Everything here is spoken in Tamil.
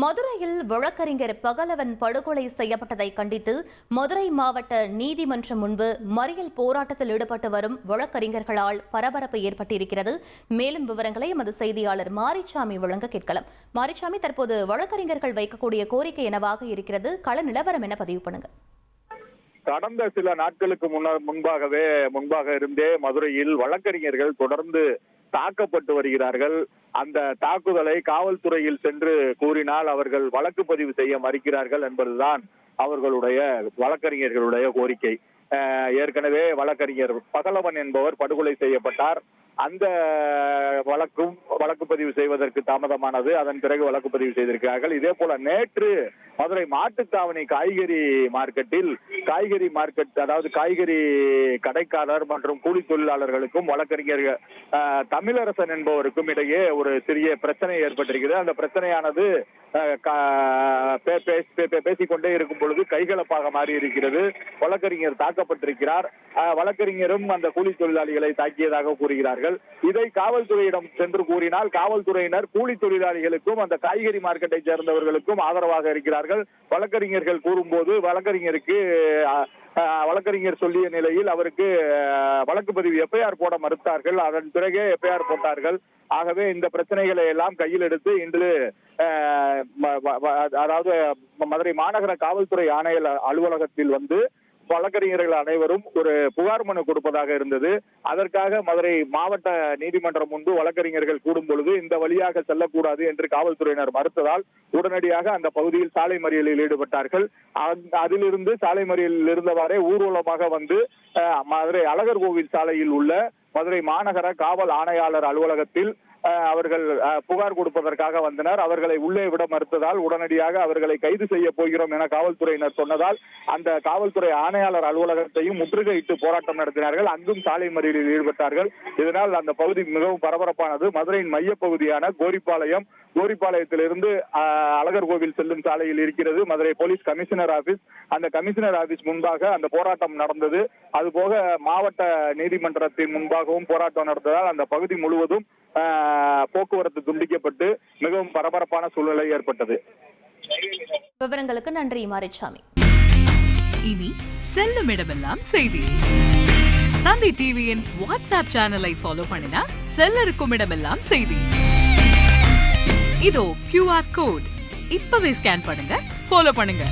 மதுரையில் வழக்கறிஞர் பகலவன் படுகொலை செய்யப்பட்டதை கண்டித்து மதுரை மாவட்ட நீதிமன்றம் முன்பு மறியல் போராட்டத்தில் ஈடுபட்டு வரும் வழக்கறிஞர்களால் பரபரப்பு ஏற்பட்டிருக்கிறது. மேலும் விவரங்களை எமது செய்தியாளர் மாரிச்சாமி வழங்க கேட்கலாம். மாரிச்சாமி தற்போது வழக்கறிஞர்கள் வைக்கக்கூடிய கோரிக்கை என்னவாக இருக்கிறது? கள நிலவரம் என பதிவு பண்ணுங்க. கடந்த சில நாட்களுக்கு முன்ன முன்பாகவே முன்பாக இருந்தே மதுரையில் வழக்கறிஞர்கள் தொடர்ந்து தாக்கப்பட்டு வருகிறார்கள். அந்த தாக்குதலை காவல்துறையில் சென்று கூறினால் அவர்கள் வழக்கு பதிவு செய்ய மறுக்கிறார்கள் என்பதுதான் அவர்களுடைய வழக்கறிஞர்களுடைய கோரிக்கை. அஹ் ஏற்கனவே வழக்கறிஞர் பகலவன் என்பவர் படுகொலை செய்யப்பட்டார். அந்த வழக்கும் வழக்கு பதிவு செய்வதற்கு தாமதமானது. அதன் பிறகு வழக்கு பதிவு செய்திருக்கிறார்கள். இதே போல நேற்று மதுரை மாட்டுத்தாவணி காய்கறி மார்க்கெட்டில் காய்கறி மார்க்கெட் அதாவது காய்கறி கடைக்காரர் மற்றும் கூலி தொழிலாளர்களுக்கும் வழக்கறிஞர் தமிழரசன் என்பவருக்கும் இடையே ஒரு சிறிய பிரச்சனை ஏற்பட்டிருக்கிறது. அந்த பிரச்சனையானது பேசிக்கொண்டே இருக்கும் பொழுது கைகலப்பாக மாறி இருக்கிறது வழக்கறிஞர் தாக்கப்பட்டிருக்கிறார். அஹ், வழக்கறிஞரும் அந்த கூலி தொழிலாளிகளை தாக்கியதாக கூறுகிறார் கூறுகிறார்கள் இதை காவல்துறையிடம் சென்று கூறினால் காவல்துறையினர் கூலி தொழிலாளிகளுக்கும் அந்த காய்கறி மார்க்கெட்டை சேர்ந்தவர்களுக்கும் ஆதரவாக இருக்கிறார்கள். வழக்கறிஞர்கள் கூறும்போது வழக்கறிஞருக்கு வழக்கறிஞர் சொல்லிய நிலையில் அவருக்கு வழக்கு பதிவு எஃப்ஐஆர் போட மறுத்தார்கள். அதன் பிறகே எஃப்ஐஆர் போட்டார்கள். ஆகவே இந்த பிரச்சனைகளை எல்லாம் கையில் எடுத்து இன்று அதாவது மதுரை மாநகர காவல்துறை ஆணையர் அலுவலகத்தில் வந்து வழக்கறிஞர்கள் அனைவரும் ஒரு புகார் மனு கொடுப்பதாக இருந்தது. அதற்காக மதுரை மாவட்ட நீதிமன்றம் முன்பு வழக்கறிஞர்கள் கூடும் பொழுது இந்த வழியாக செல்லக்கூடாது என்று காவல்துறையினர் மறுத்ததால் உடனடியாக அந்த பகுதியில் சாலை மறியலில் ஈடுபட்டார்கள். அதிலிருந்து சாலை மறியலில் இருந்தவாறே ஊர்வலமாக வந்து மதுரை அழகர் கோவில் சாலையில் உள்ள மதுரை மாநகர காவல் ஆணையாளர் அலுவலகத்தில் அவர்கள் புகார் கொடுப்பதற்காக வந்தனர். அவர்களை உள்ளே விட மறுத்ததால் உடனடியாக அவர்களை கைது செய்ய போகிறோம் என காவல்துறையினர் சொன்னதால் அந்த காவல்துறை ஆணையாளர் அலுவலகத்தையும் முற்றுகையிட்டு போராட்டம் நடத்தினார்கள். அங்கும் சாலை மறியலில் ஈடுபட்டார்கள். இதனால் அந்த பகுதி மிகவும் பரபரப்பானது. மதுரையின் மையப்பகுதியான கோரிப்பாளையம் கோரிப்பாளையத்திலிருந்து அழகர் கோவில் செல்லும் சாலையில் இருக்கிறது. Madurai police commissioner office. அந்த கமிஷனர் ஆபீஸ் முன்பாக அந்த போராட்டம் நடந்தது. அதுபோக மாவட்ட நீதிமன்றத்தின் முன்பாகவும் போராட்டம் நடந்ததால் அந்த பகுதி முழுவதும் போக்குவரத்து துண்டிக்கப்பட்டு மிகவும் பரபரப்பான சூழ்நிலை ஏற்பட்டது. விவரங்களுக்கு நன்றி மாரிச்சாமி. இனி செல்லும் இடமெல்லாம் செய்தி. தந்தை டிவியின் வாட்ஸ்அப் சேனலை ஃபாலோ பண்ணினா செல்ல இருக்கும் இடமெல்லாம் செய்தி. இதோ கியூஆர் கோட் இப்பவே ஸ்கேன் பண்ணுங்க ஃபாலோ பண்ணுங்க.